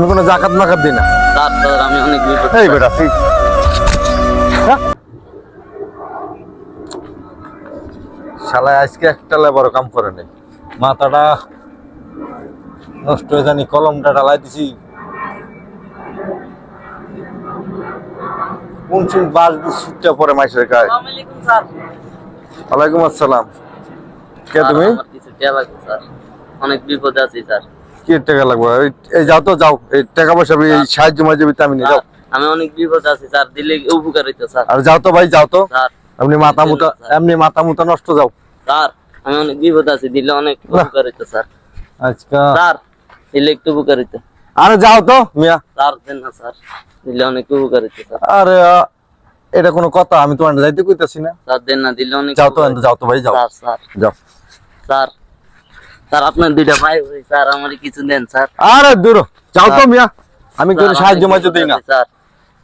আমি কোনো জাকাত মাকাত দিই না। আমি অনেক এই বেটা ঠিক শালায় আজকে একটা বড় কাম করে নেই মাথাটা নষ্ট হয়ে জানি কলমটা দিছি। কোন বাস ছুটটা পরে মাইসের গায়ে। ওয়ালাইকুম আসসালাম। কে তুমি? অনেক বিপদে আছি স্যার। কি টাকা লাগবে? এই- যাও তো যাও। এই টাকা পয়সা আমি এই সাহায্য মাঝে আমি নিয়ে যাও। আমি অনেক বিপদে আছি স্যার। দিলে উপকার হইতো স্যার। আর যাও তো ভাই যাও তো। স্যার এমনি মাথা মুতা এমনি মাথা মুতা নষ্ট যাও। স্যার আমি অনেক বিপদে আছি দিলে অনেক উপকার হইতো স্যার। আজকা স্যার দিলে একটু উপকার হইতো। আরে যাও তো মিয়া। স্যার দেন না স্যার। দিলে অনেক উপকার হইতো স্যার। আরে এটা কোনো কথা আমি তোমার যাইতে কইতাছি না। স্যার দেন না দিলে অনেক যাও তো যাও তো ভাই যাও। স্যার। যাও। স্যার স্যার আপনার দুইটা ভাই ভাই স্যার আমার কিছু দেন স্যার। আরে দূর যাও তো মিয়া। আমি কোনো সাহায্য মাঝে দিই না। স্যার।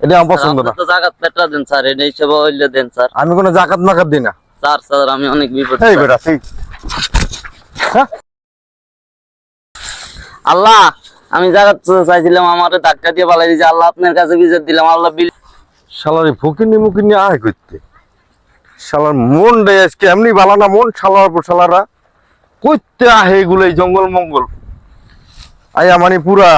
এটা আমার পছন্দ না। তো জাগাত পেটরা দেন স্যার এটা হিসেবে হইলে দেন স্যার। আমি কোনো জাকাত মাকাত দিই না। স্যার স্যার আমি অনেক বিপদ এই বেটা ঠিক আল্লাহ আমি জাগাত চাইছিলাম আমার ধাক্কা দিয়ে পালাই দিয়েছে। আল্লাহ আপনার কাছে বিচার দিলাম আল্লাহ বিল শালার ফুকিনি মুকিনি আয় করতে। শালার মন রে আজকে এমনি বালা না মন শালার পর শালারা। করতে আহে এগুলো জঙ্গল মঙ্গল? আয়া মানে পুরা।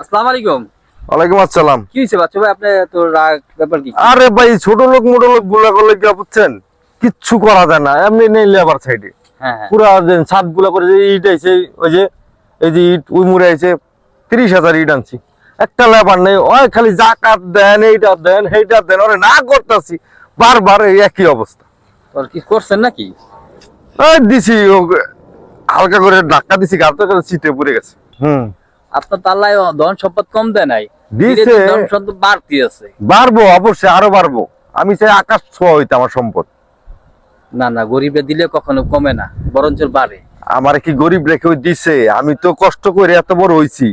আসসালামু আলাইকুম। ওয়ালাইকুম আসসালাম। কি হয়েছে বাচ্চা ভাই? আপনি তো রাগ ব্যাপার কি? আরে ভাই ছোট লোক মোটো লোকগুলা করলে কি বুঝছেন? কিচ্ছু করা যায় না এমনি নেই লেবার সাইডে। হ্যাঁ হ্যাঁ। পুরা ছাদগুলা করে যে ইট আইছে ওই যে এই যে ইট উই মুড়ে আইছে তিরিশ হাজার ইট আনছি। একটা লেবার নেই ওই খালি জাকাত দেন এইটা দেন সেইটা দেন ওরে না করতেছি বারবার এই একই অবস্থা। তোর কি করছেন নাকি? দিছি হালকা করে ধাক্কা দিছি গাড়িতে করে সিটে পড়ে গেছে। হুম। আপনার ধন সম্পদ কম দেয় নাই। দিছে। ধীরে ধীরে ধন সম্পদ বাড়তি আছে। বাড়বো অবশ্যই আরও বাড়বো। আমি চাই আকাশ ছোঁয়া হইতে আমার সম্পদ। না না গরিবে দিলে কখনো কমে না বরঞ্চ বাড়ে। আমার কি গরিব রেখে দিছে? আমি তো কষ্ট করে এত বড় হইছি।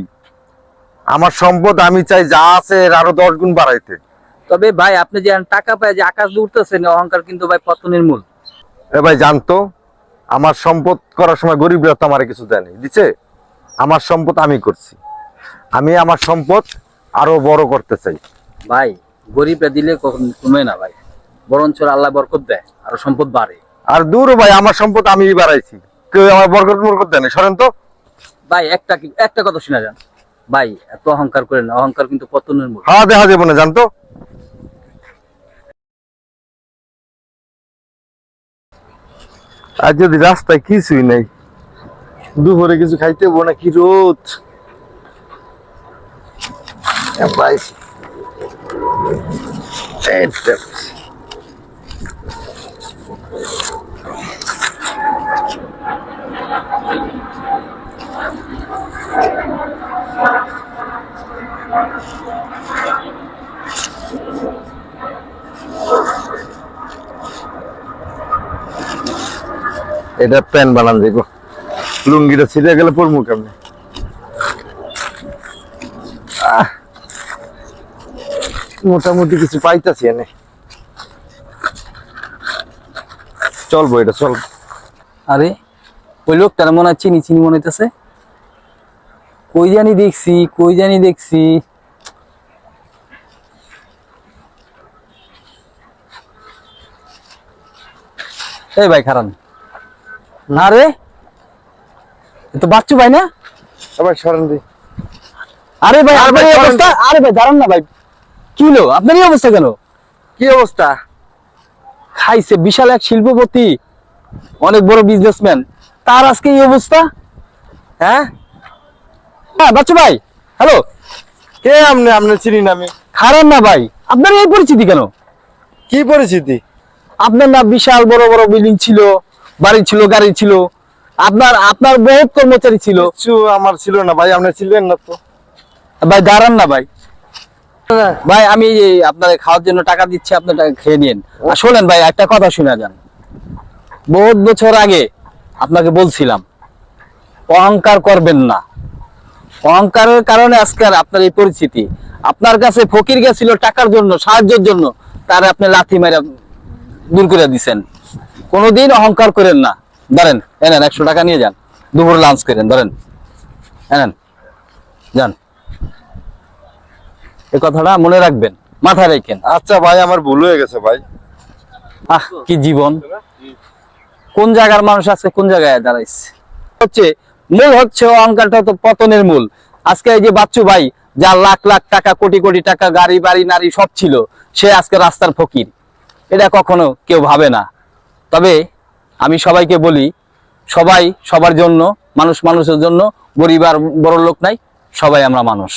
আমার সম্পদ আমি চাই যা আছে এর আরও দশ গুণ বাড়াইতে। তবে ভাই আপনি যে টাকা পায় যে আকাশ দিয়ে উঠতেছেন অহংকার কিন্তু ভাই পতনের মূল। ভাই জানতো আমার সম্পদ করার সময় গরিবরা তো আমার কিছু দেয়নি দিছে? আমার সম্পদ আমি করছি। আমি আমার সম্পদ আরও বড় করতে চাই। ভাই গরিবে দিলে কখন কমে না ভাই। বরঞ্চ আল্লাহ বরকত দেয় আর সম্পদ বাড়ে। আর দূর ভাই আমার সম্পদ আমি বাড়াইছি। কেউ আমার বরকত বরকত দেয়নি সরেন তো। ভাই একটা কি- একটা কথা শোনা যান। ভাই এত অহংকার করেন না অহংকার কিন্তু পতনের মূল। হাওয়া দেখা যাব না জানতো আর যদি রাস্তায় কিছুই নাই দুপুরে কিছু খাইতে হব না কি রোদ এ ভাই। এই দেখ। এটা প্যান বানান দেখো লুঙ্গিটা ছিঁড়ে গেলে পড়ব কেমনে? মোটামুটি কিছু পাইতাছি এনে। চলবো এটা, চল। আরে, ওই লোকটার মনে হয় চিনি চিনি মনে হইতেছে। কই জানি দেখছি, কই জানি দেখছি। এই ভাই খারান। না রে। তো বাচ্চু ভাই না? আবার সরেন দিই আরে ভাই আরে আপনার ভাই, অবস্থা? আরে ভাই দাঁড়ান না ভাই। কি হলো? আপনার এই অবস্থা কেন? কি অবস্থা? খাইছে বিশাল এক শিল্পপতি অনেক বড় বিজনেসম্যান তার আজকে এই অবস্থা? হ্যাঁ? হ্যাঁ বাচ্চু ভাই হ্যালো। কে আপনি? আমনে চিনি না আমি। খারাপ না ভাই। আপনার এই পরিচিতি কেন? কি পরিচিতি? আপনার না বিশাল বড় বড় বিল্ডিং ছিল বাড়ি ছিল গাড়ি ছিল। আপনার আপনার বহুত কর্মচারী ছিল। আমার ছিল না ভাই আপনি ছিলেন না তো। ভাই দাঁড়ান না ভাই। ভাই আমি আপনার খাওয়ার জন্য টাকা দিচ্ছি আপনি টাকা খেয়ে নিন আর শোনেন ভাই একটা কথা শুনে যান। বহুত বছর আগে আপনাকে বলছিলাম অহংকার করবেন না। অহংকারের কারণে আজকে আপনার এই পরিস্থিতি। আপনার কাছে ফকির গেছিল টাকার জন্য সাহায্যের জন্য তার আপনি লাথি মেরে দূর করে দিছেন। কোনোদিন অহংকার করেন না। ধরেন এনেন একশো টাকা নিয়ে যান। দুপুর লাঞ্চ করেন ধরেন। এনেন যান। এ কথাটা মনে রাখবেন মাথায় রাখেন। আচ্ছা ভাই আমার ভুল হয়ে গেছে ভাই। আহ কি জীবন? কোন জায়গার মানুষ আজকে কোন জায়গায় দাঁড়াইছে? হচ্ছে মূল হচ্ছে অহংকারটা তো পতনের মূল। আজকে এই যে বাচ্চু ভাই যার লাখ লাখ টাকা কোটি কোটি টাকা গাড়ি বাড়ি নারী সব ছিল সে আজকে রাস্তার ফকির। এটা কখনো কেউ ভাবে না। তবে আমি সবাইকে বলি, সবাই সবার জন্য, মানুষ মানুষের জন্য, গরিব আর বড় লোক নাই, সবাই আমরা মানুষ।